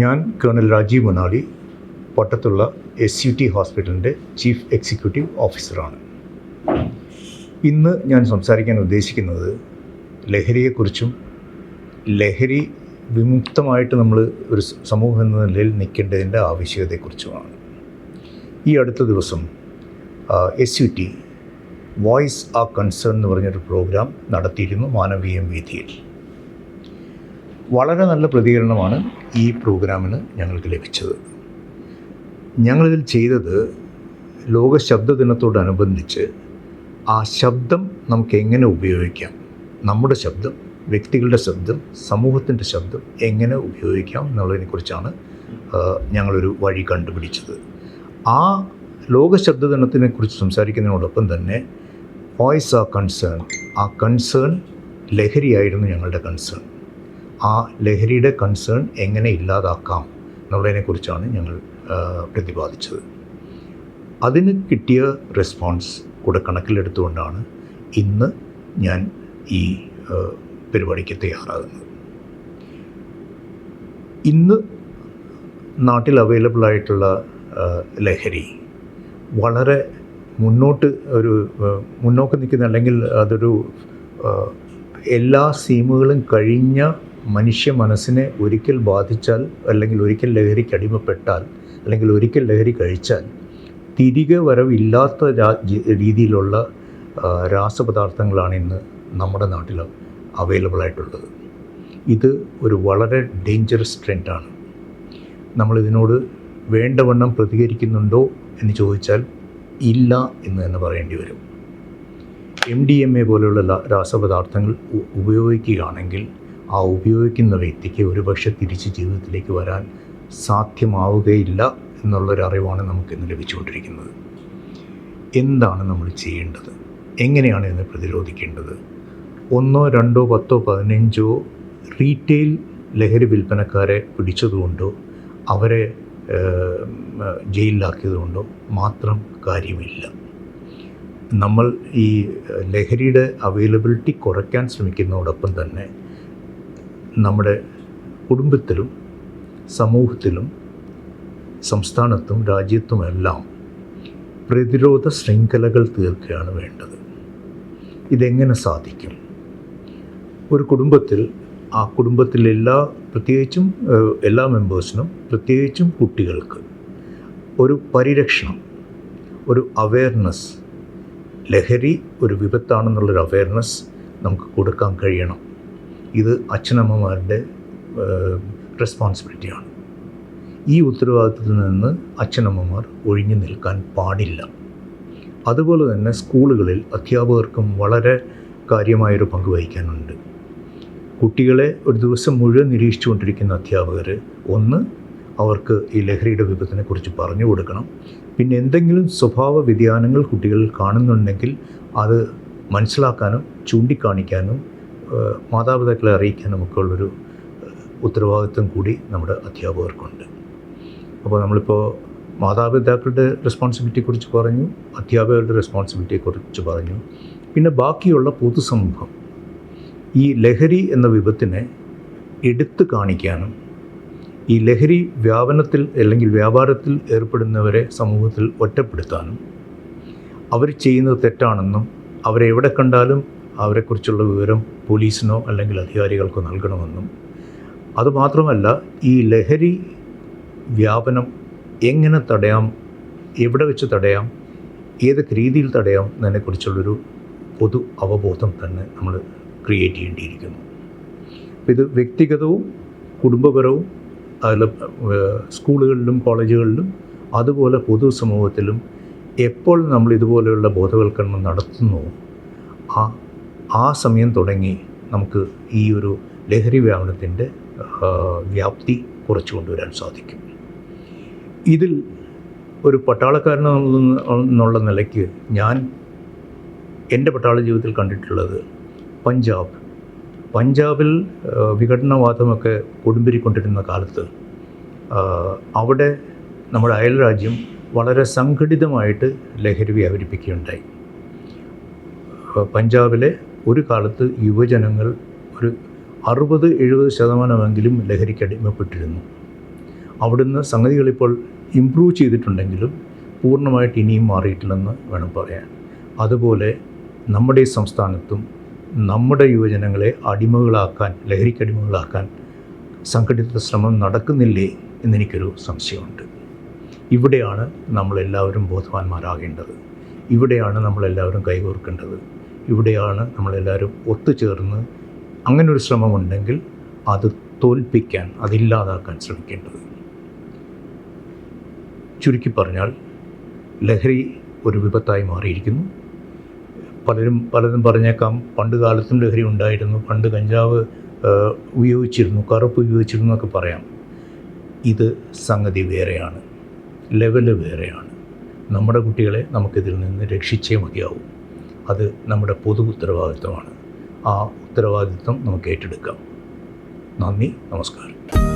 ഞാൻ കേണൽ രാജീവ് മൊനാലി പട്ടത്തുള്ള S U T ഹോസ്പിറ്റലിന്റെ ചീഫ് എക്സിക്യൂട്ടീവ് ഓഫീസറാണ്. ഇന്ന് ഞാൻ സംസാരിക്കാൻ ഉദ്ദേശിക്കുന്നത് ലഹരിയെക്കുറിച്ചും ലഹരി വിമുക്തമായിട്ട് നമ്മൾ ഒരു സമൂഹം എന്ന നിലയിൽ നിൽക്കേണ്ടതിന്റെ ആവശ്യകതയെക്കുറിച്ചുമാണ്. ഈ അടുത്ത ദിവസം എസ് യു ടി വോയിസ് ആ കൺസേൺ എന്ന് പറഞ്ഞൊരു പ്രോഗ്രാം നടത്തിയിരുന്നു മാനവീയം വീഥിയിൽ. വളരെ നല്ല പ്രതികരണമാണ് ഈ പ്രോഗ്രാമിന് ഞങ്ങൾക്ക് ലഭിച്ചത്. ഞങ്ങളിതിൽ ചെയ്തത് ലോക ശബ്ദ ദിനത്തോടനുബന്ധിച്ച് ആ ശബ്ദം നമുക്ക് എങ്ങനെ ഉപയോഗിക്കാം? നമ്മുടെ ശബ്ദം വ്യക്തികളുടെ ശബ്ദം സമൂഹത്തിന്റെ ശബ്ദം എങ്ങനെ ഉപയോഗിക്കാം എന്നുള്ളതിനെക്കുറിച്ചാണ് ഞങ്ങളൊരു വഴി കണ്ടുപിടിച്ചത്. ആ ലോക ശബ്ദ ദിനത്തിനെക്കുറിച്ച് സംസാരിക്കുന്നതിനോടൊപ്പം തന്നെ വോയിസ് ആ കൺസേൺ ആ കൺസേൺ ലഹരിയായിരുന്നു ഞങ്ങളുടെ കൺസേൺ. ആ ലഹരിയുടെ കൺസേൺ എങ്ങനെ ഇല്ലാതാക്കാം എന്നുള്ളതിനെക്കുറിച്ചാണ് ഞങ്ങൾ പ്രതിപാദിച്ചത്. അതിന് കിട്ടിയ റെസ്പോൺസ് കൂടെ കണക്കിലെടുത്തുകൊണ്ടാണ് ഇന്ന് ഞാൻ ഈ പരിപാടിക്ക് തയ്യാറാകുന്നത്. ഇന്ന് നാട്ടിൽ അവൈലബിൾ ആയിട്ടുള്ള ലഹരി വളരെ മുന്നോട്ട് ഒരു മുന്നോക്കം നിൽക്കുന്ന അല്ലെങ്കിൽ അതൊരു എല്ലാ സീമുകളും കഴിഞ്ഞ മനുഷ്യ മനസ്സിനെ ഒരിക്കൽ ബാധിച്ചാൽ അല്ലെങ്കിൽ ഒരിക്കൽ ലഹരിക്ക് അടിമപ്പെട്ടാൽ അല്ലെങ്കിൽ ഒരിക്കൽ ലഹരി കഴിച്ചാൽ തിരികെ വരവില്ലാത്ത രീതിയിലുള്ള രാസപദാർത്ഥങ്ങളാണ് ഇന്ന് നമ്മുടെ നാട്ടിൽ അവൈലബിൾ ആയിട്ടുള്ളത്. ഇത് ഒരു വളരെ ഡേഞ്ചറസ് ട്രെൻഡാണ് നമ്മളിതിനോട് വേണ്ടവണ്ണം പ്രതികരിക്കുന്നുണ്ടോ എന്ന് ചോദിച്ചാൽ ഇല്ല എന്ന് തന്നെ പറയേണ്ടി വരും. എം ഡി എം എ പോലെയുള്ള രാസപദാർത്ഥങ്ങൾ ഉപയോഗിക്കുകയാണെങ്കിൽ ആ ഉപയോഗിക്കുന്ന വ്യക്തിക്ക് ഒരുപക്ഷെ തിരിച്ച് ജീവിതത്തിലേക്ക് വരാൻ സാധ്യമാവുകയില്ല എന്നുള്ളൊരു അറിവാണ് നമുക്കിന്ന് ലഭിച്ചുകൊണ്ടിരിക്കുന്നത്. എന്താണ് നമ്മൾ ചെയ്യേണ്ടത്? എങ്ങനെയാണ് ഇതിനെ പ്രതിരോധിക്കേണ്ടത്? ഒന്നോ രണ്ടോ പത്തോ പതിനഞ്ചോ റീറ്റെയിൽ ലഹരി വിൽപ്പനക്കാരെ പിടിച്ചതുകൊണ്ടോ അവരെ ജയിലിലാക്കിയതുകൊണ്ടോ മാത്രം കാര്യമില്ല. നമ്മൾ ഈ ലഹരിയുടെ അവൈലബിലിറ്റി കുറയ്ക്കാൻ ശ്രമിക്കുന്നതോടൊപ്പം തന്നെ നമ്മുടെ കുടുംബത്തിലും സമൂഹത്തിലും സംസ്ഥാനത്തും രാജ്യത്തുമെല്ലാം പ്രതിരോധ ശൃംഖലകൾ തീർക്കുകയാണ് വേണ്ടത്. ഇതെങ്ങനെ സാധിക്കും? ഒരു കുടുംബത്തിൽ ആ കുടുംബത്തിലെ എല്ലാ പ്രത്യേകിച്ചും എല്ലാ മെമ്പേഴ്സിനും പ്രത്യേകിച്ചും കുട്ടികൾക്ക് ഒരു പരിരക്ഷണം ഒരു അവയർനെസ് ലഹരി ഒരു വിപത്താണെന്നുള്ളൊരു അവയർനെസ് നമുക്ക് കൊടുക്കാൻ കഴിയണം. ഇത് അച്ഛനമ്മമാരുടെ റെസ്പോൺസിബിലിറ്റിയാണ് ഈ ഉത്തരവാദിത്തത്തിൽ നിന്ന് അച്ഛനമ്മമാർ ഒഴിഞ്ഞു നിൽക്കാൻ പാടില്ല. അതുപോലെ തന്നെ സ്കൂളുകളിൽ അധ്യാപകർക്കും വളരെ കാര്യമായൊരു പങ്ക് വഹിക്കാനുണ്ട്. കുട്ടികളെ ഒരു ദിവസം മുഴുവൻ നിരീക്ഷിച്ചുകൊണ്ടിരിക്കുന്ന അധ്യാപകർ ഒന്ന് അവർക്ക് ഈ ലഹരിയുടെ വിപത്തിനെക്കുറിച്ച് പറഞ്ഞു കൊടുക്കണം. പിന്നെ എന്തെങ്കിലും സ്വഭാവ വ്യതിയാനങ്ങൾ കുട്ടികളിൽ കാണുന്നുണ്ടെങ്കിൽ അത് മനസ്സിലാക്കാനും ചൂണ്ടിക്കാണിക്കാനും മാതാപിതാക്കളെ അറിയിക്കാൻ നമുക്കുള്ളൊരു ഉത്തരവാദിത്വം കൂടി നമ്മുടെ അധ്യാപകർക്കുണ്ട്. അപ്പോൾ നമ്മളിപ്പോൾ മാതാപിതാക്കളുടെ റെസ്പോൺസിബിലിറ്റിയെക്കുറിച്ച് പറഞ്ഞു അധ്യാപകരുടെ റെസ്പോൺസിബിലിറ്റിയെക്കുറിച്ച് പറഞ്ഞു. പിന്നെ ബാക്കിയുള്ള പൊതുസമൂഹം ഈ ലഹരി എന്ന വിപത്തിനെ എടുത്തു കാണിക്കാനും ഈ ലഹരി വ്യാപനത്തിൽ അല്ലെങ്കിൽ വ്യാപാരത്തിൽ ഏർപ്പെടുന്നവരെ സമൂഹത്തിൽ ഒറ്റപ്പെടുത്താനും അവർ ചെയ്യുന്നത് തെറ്റാണെന്നും അവരെ എവിടെ കണ്ടാലും അവരെക്കുറിച്ചുള്ള വിവരം പോലീസിനോ അല്ലെങ്കിൽ അധികാരികൾക്കോ നൽകണമെന്നും അതുമാത്രമല്ല ഈ ലഹരി വ്യാപനം എങ്ങനെ തടയാം എവിടെ വെച്ച് തടയാം ഏതൊക്കെ രീതിയിൽ തടയാം എന്നതിനെക്കുറിച്ചുള്ളൊരു പൊതു അവബോധം തന്നെ നമ്മൾ ക്രിയേറ്റ് ചെയ്യേണ്ടിയിരിക്കുന്നു. ഇത് വ്യക്തിഗതവും കുടുംബപരവും അതിൽ സ്കൂളുകളിലും കോളേജുകളിലും അതുപോലെ പൊതുസമൂഹത്തിലും എപ്പോൾ നമ്മൾ ഇതുപോലെയുള്ള ബോധവൽക്കരണം നടത്തുന്നു ആ ആ സമയം തുടങ്ങി നമുക്ക് ഈ ഒരു ലഹരി വ്യാപനത്തിന്റെ വ്യാപ്തി കുറച്ചു കൊണ്ടുവരാൻ സാധിക്കും. ഇതിൽ ഒരു പട്ടാളക്കാരൻ എന്നുള്ള നിലയ്ക്ക് ഞാൻ എന്റെ പട്ടാള ജീവിതത്തിൽ കണ്ടിട്ടുള്ളത് പഞ്ചാബ്. പഞ്ചാബിൽ വിഘടനവാദമൊക്കെ കൊടുമ്പിരിക്കൊണ്ടിരുന്ന കാലത്ത് അവിടെ നമ്മുടെ അയൽരാജ്യം വളരെ സംഘടിതമായിട്ട് ലഹരി വ്യാപരിപ്പിക്കുകയുണ്ടായി. പഞ്ചാബിലെ ഒരു കാലത്ത് യുവജനങ്ങൾ ഒരു അറുപത് എഴുപത് ശതമാനമെങ്കിലും ലഹരിക്ക് അടിമപ്പെട്ടിരുന്നു. അവിടുന്ന് സംഗതികളിപ്പോൾ ഇമ്പ്രൂവ് ചെയ്തിട്ടുണ്ടെങ്കിലും പൂർണമായിട്ട് ഇനിയും മാറിയിട്ടില്ലെന്ന് വേണം പറയാൻ. അതുപോലെ നമ്മുടെ ഈ സംസ്ഥാനത്തും നമ്മുടെ യുവജനങ്ങളെ അടിമകളാക്കാൻ ലഹരിക്കടിമകളാക്കാൻ സംഘടിത ശ്രമം നടക്കുന്നില്ലേ എന്നെനിക്കൊരു സംശയമുണ്ട്. ഇവിടെയാണ് നമ്മളെല്ലാവരും ബോധവാന്മാരാകേണ്ടത്. ഇവിടെയാണ് നമ്മളെല്ലാവരും കൈകോർക്കേണ്ടത്. ഇവിടെയാണ് നമ്മളെല്ലാവരും ഒത്തുചേർന്ന് അങ്ങനൊരു ശ്രമമുണ്ടെങ്കിൽ അത് തോൽപ്പിക്കാൻ അതില്ലാതാക്കാൻ ശ്രമിക്കേണ്ടത്. ചുരുക്കി പറഞ്ഞാൽ ലഹരി ഒരു വിപത്തായി മാറിയിരിക്കുന്നു. പലരും പലതും പറഞ്ഞേക്കാം പണ്ട് കാലത്തും ലഹരി ഉണ്ടായിരുന്നു പണ്ട് കഞ്ചാവ് ഉപയോഗിച്ചിരുന്നു കറുപ്പ് ഉപയോഗിച്ചിരുന്നു എന്നൊക്കെ പറയാം. ഇത് സംഗതി വേറെയാണ്. ലെവൽ വേറെയാണ്. നമ്മുടെ കുട്ടികളെ നമുക്കിതിൽ നിന്ന് രക്ഷിച്ചേ മതിയാവും. അത് നമ്മുടെ പൊതു ഉത്തരവാദിത്വമാണ്. ആ ഉത്തരവാദിത്വം നമുക്ക് ഏറ്റെടുക്കാം. നന്ദി നമസ്കാരം.